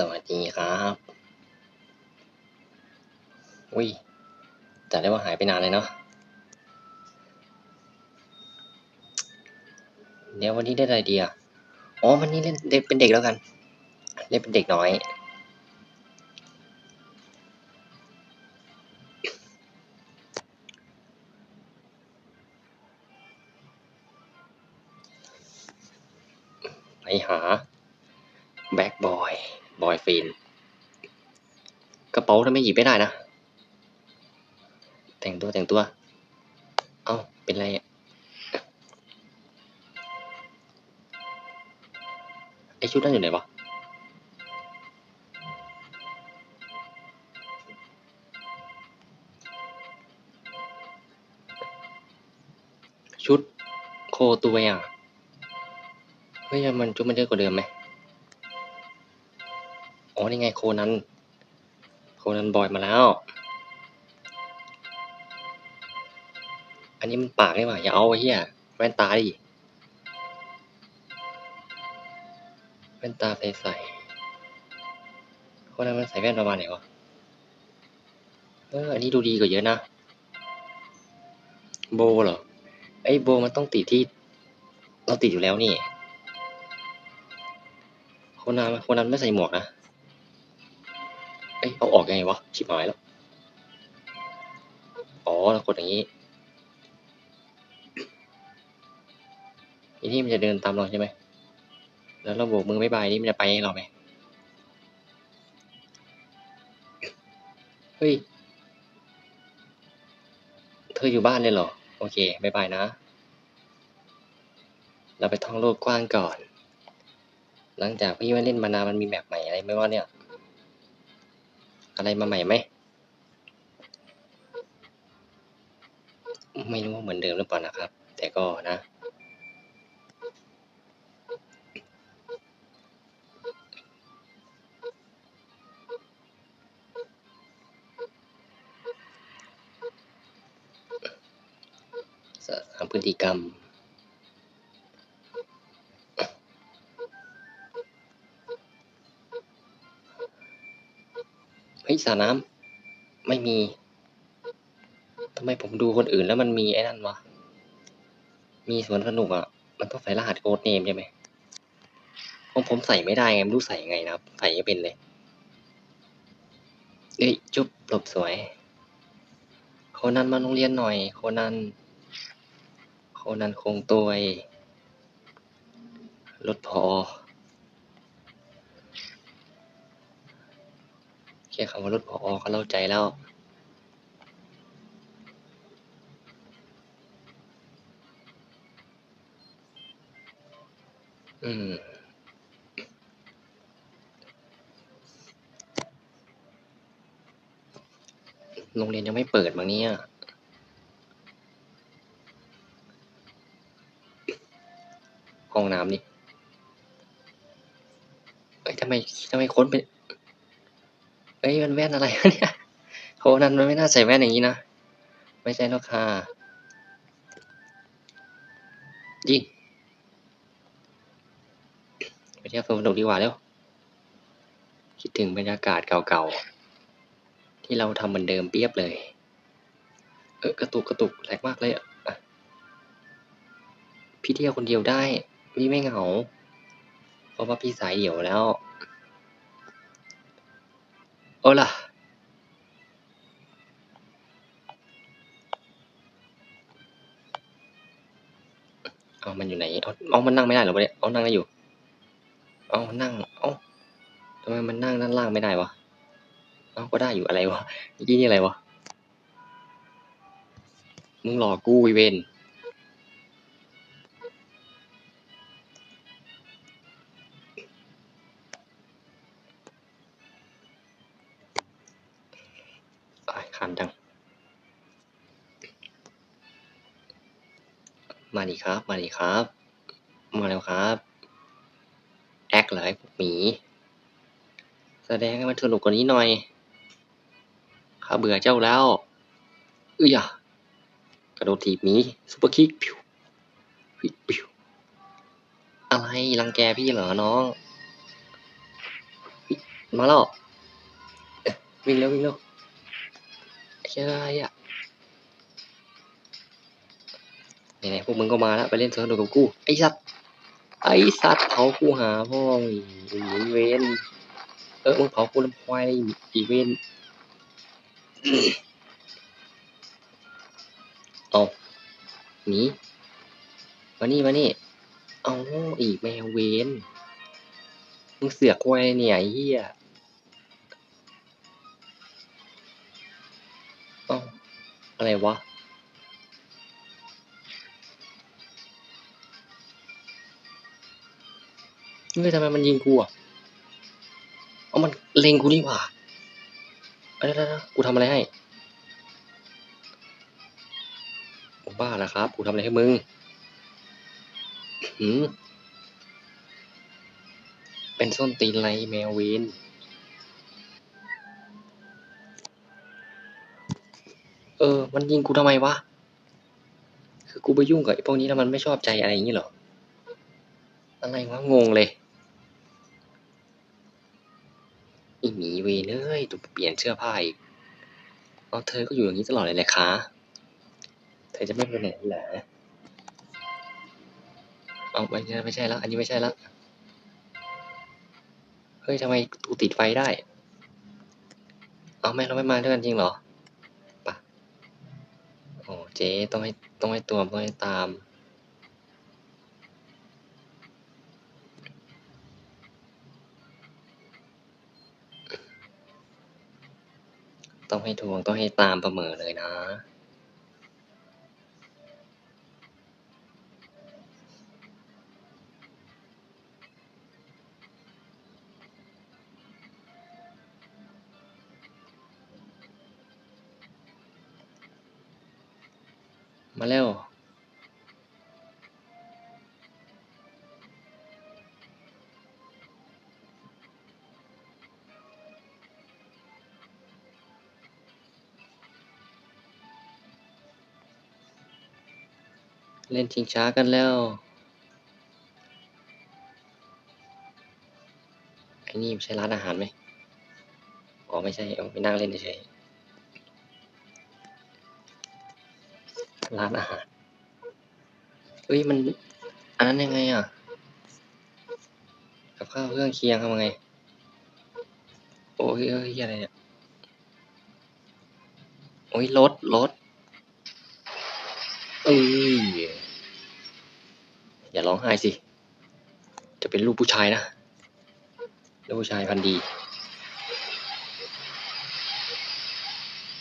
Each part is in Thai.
สวัสดีครับอุ้ยจะได้ว่าหายไปนานเลยเนาะเดี๋ยววันนี้ได้อะไรดีอะอ๋อวันนี้เล่นเด็กเป็นเด็กแล้วกัน เล่นเป็นเด็กน้อย ไปหาแบ็กบอย บอยฟินกระเป๋าทำไมหยิบไม่ได้นะ แต่งตัวแต่งตัว เอ้า เป็นไรอะไอชุดนั่นอยู่ไหนวะชุดโคตัวอะเฮ้ยมันชุดมันเยอะกว่าเดิมไหม นี่ไงโคนัน โคนันบอยมาแล้ว อันนี้มันปากนี่หว่าอย่าเอาไอ้เหี้ยแว่นตาดิแว่นตาใส่ใส่โคนันมันใส่แว่นประมาณไหนวะ เออ อันนี้ดูดีกว่าเยอะนะ โบเหรอ ไอ้โบมันต้องติดที่ เราติดอยู่แล้วนี่โคนันโคนันไม่ใส่หมวกนะ อ้ยเอาออกยังไงวะชิบหายแล้ว อ๋อเรากดอย่างนี้ทีนี้มันจะเดินตามเราใช่ไหม แล้วเราโบกมือไม่บายนี่มันจะไปให้เราไหม เฮ้ย เธออยู่บ้านเลยเหรอ โอเคบายบายนะ เราไปท่องโลกกว้างก่อน หลังจากพี่ว่าเล่นมานานมันมีแบบใหม่อะไรไหมวะเนี่ย อะไรมาใหม่ไหม ไม่รู้ว่าเหมือนเดิมหรือเปล่านะครับ แต่ก็นะสามพฤติกรรม ฮ้ยสระน้ำไม่มีทำไมผมดูคนอื่นแล้วมันมีไอ้นั่นวะ มีสวนสนุกอะ มันต้องใส่รหัสโค้ดเนมใช่ไหมของผมใส่ไม่ได้ไงไม่รู้ใส่ยังไงนะครับ ใส่ไม่เป็นเลย เอ้ยจุ๊บหลบสวย โคนันมาโรงเรียนหน่อย โคนัน โคนันคงตัวรถพอ แค่คำว่ารถพออก็เล่าใจแล้วอืมโรงเรียนยังไม่เปิดมั้งเนี่ยห้องน้ำนี่เอ้ยทำไมทำไมค้นเป็น เอ้ยมันแว่นอะไรเนี่ยโคนันมันไม่น่าใส่แว่นอย่างนี้นะ ไม่ใช่แล้วค่ะยิงไปเที่ยวสวนสนุกดีกว่าเร็วคิดถึงบรรยากาศเก่าๆ ที่เราทำเหมือนเดิมเปียบเลย เออกระตุกกระตุกแหลกมากเลยอะอะพี่เที่ยวคนเดียวได้ พี่ไม่เหงา เพราะว่าพี่สายเดี่ยวแล้ว โอล่ะเอามันอยู่ไหนเอาเอามันนั่งไม่ได้หรอวะเนี่ยเอานั่งได้อยู่ เอานั่ง เอาทำไมมันนั่งด้านล่างไม่ได้วะเอาก็ได้อยู่อะไรวะเมื่อกี้นี่อะไรวะ มึงหลอกกูอีเวน ครับ มาดีครับ มาแล้วครับแอคเลยพวกหมี แสดงให้มันสนุกกว่านี้หน่อยข้าเบื่อเจ้าแล้วเอ้ยกระโดดถีบหมีซุปเปอร์คิกพิวพิวพิวอะไรรังแกพี่เหรอน้อง มาแล้ววิ่งเร็ววิ่งเร็วอะไรอะ ไหนๆพวกมึงก็มาแล้วไปเล่นสนุกกับกูไอ้สัตว์ไอ้สัตว์เผากูหาพ่องอีเวนเออมึงเผากูลำควายอีเวนเอาหนีมานี่มานี่เอาอีกแมวเวนมึงเสือกควายเนี่ยเหี้ยเอาอะไรวะ เฮ้ยทำไมมันยิงกูอะเอามันเล็งกูนี่หว่าเอ้ยเดี๋ยวๆกูทำอะไรให้ผมบ้าแล้วครับ กูทำอะไรให้มึงหืมเป็นส้นตีนไรแมวเวนเออ มันยิงกูทำไมวะ คือกูไปยุ่งกับไอ้พวกนี้แล้วมันไม่ชอบใจอะไรอย่างนี้เหรอ อะไรวะ งงเลย อีหมีเวนเอ้ยดูเปลี่ยนเสื้อผ้าอีกเอาเธอก็อยู่อย่างนี้ตลอดเลยแหละคะเธอจะไม่ไปไหนเหรอเอาไม่ใช่ไม่ใช่แล้ว อันนี้ไม่ใช่แล้ว เฮ้ยทำไมตูติดไฟได้ เอาแม่เราไม่มาด้วยกันจริงเหรอปะโอ้เจ๊ต้องให้ต้องให้ตัวต้องให้ตาม ต้องให้ทวงต้องให้ตามเสมอเลยนะมาเร็ว เล่นชิงช้ากันแล้วไอ้นี่ใช่ร้านอาหารไหมอ๋อไม่ใช่เอาไปนั่งเล่นเฉยๆร้านอาหารเอ้ยมันอันนั้นยังไงอะ กับข้าวเครื่องเคียงทำไง โอ้ยเอ้ยอะไรเนี่ย โอ้ยรถรถ เอ้ยอย่าร้องไห้สิ จะเป็นลูกผู้ชายนะ ลูกผู้ชายพันธ์ดี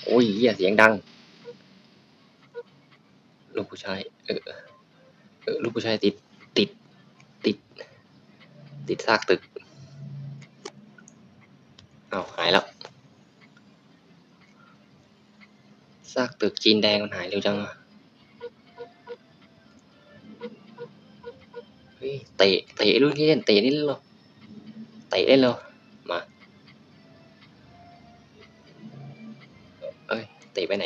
โอ้ยเหี้ยเสียงดัง ลูกผู้ชาย เออเออลูกผู้ชายติด ติด ติด ติดซากตึก เอ้าหายแล้วซากตึกจีนแดงมันหายเร็วจังอะ เตะเตะรุ่นที่เล่นเตะนี่เล่นเตะเล่นเหรอมาเอ้ยเตะไปไหน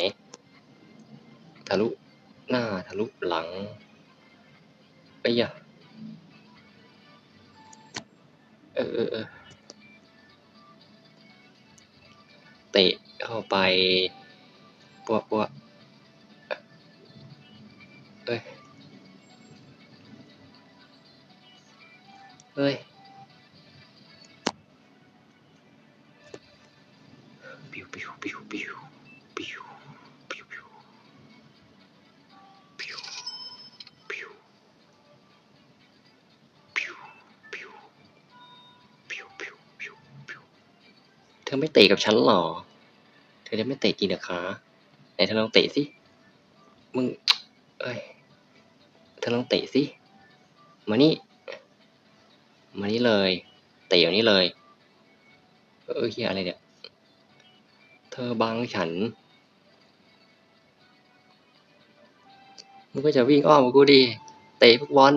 ทะลุหน้าทะลุหลังไอ้ยะเออเออเออเตะเข้าไปปัวปัว เฮ้ยปิวปิวปิวปิวปิวปิวปิวปิวปิวปิวปิวปิวปิวปิวปิวเธอไม่เตะกับฉันหรอ เธอจะไม่เตะจริงเหรอคะไหนเธอลองเตะสิ มึง เอ้ย เธอลองเตะสิ มานี่ มานี่เลยเตะอย่างนี้เลย เออเฮียอะไรเนี่ย เธอบังฉันมึงก็จะวิ่งอ้อมกูดิเตะฟุตบอล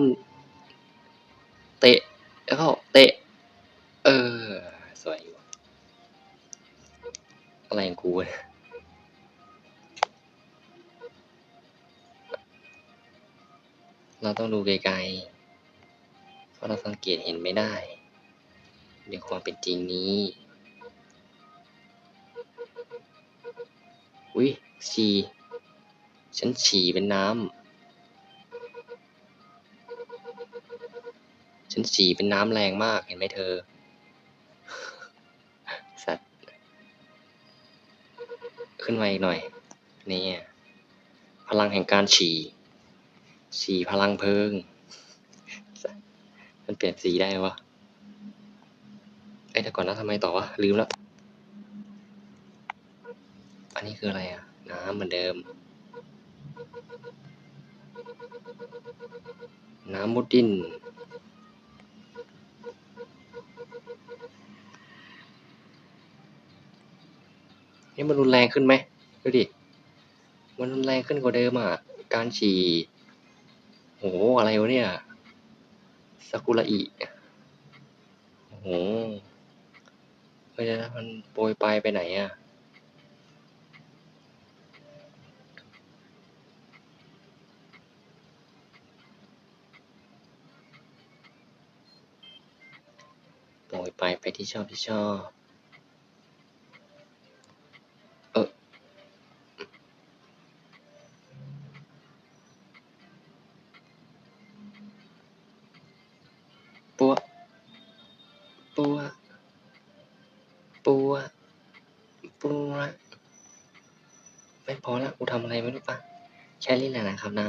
เตะแล้วก็เตะ เออ สวยอยู่อะไรของกูเนี่ยเราต้องดูไกลๆ ราะเราสังเกตเห็นไม่ได้ในความเป็นจริงนี้ อุ้ยฉี่ฉันฉี่เป็นน้ำ ฉันฉี่เป็นน้ำแรงมากเห็นไหมเธอ สัตว์ ขึ้นมาอีกหน่อย นี่ พลังแห่งการฉี่ ฉี่พลังเพิง เปลี่ยนสีได้ไหมวะเอ้แต่ก่อนนะทำไมต่อวะลืมแล้ว อันนี้คืออะไรอะน้ำเหมือนเดิม น้ำมุดดินนี่มันรุนแรงขึ้นไหมดูดิ มันรุนแรงขึ้นกว่าเดิมอะ การฉี่โห อะไรวะเนี่ย ซากุระอิโอ้โหเฮ้ยนะมันโปรยปลายไปไหนอะโปรยไปไปที่ชอบที่ชอบ ทำอะไรไม่รู้ปะแค่นี้แหละนะครับนะ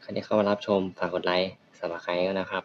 ใครที่เข้ามารับชมฝากกดไลค์สมัครใครก็นะครับ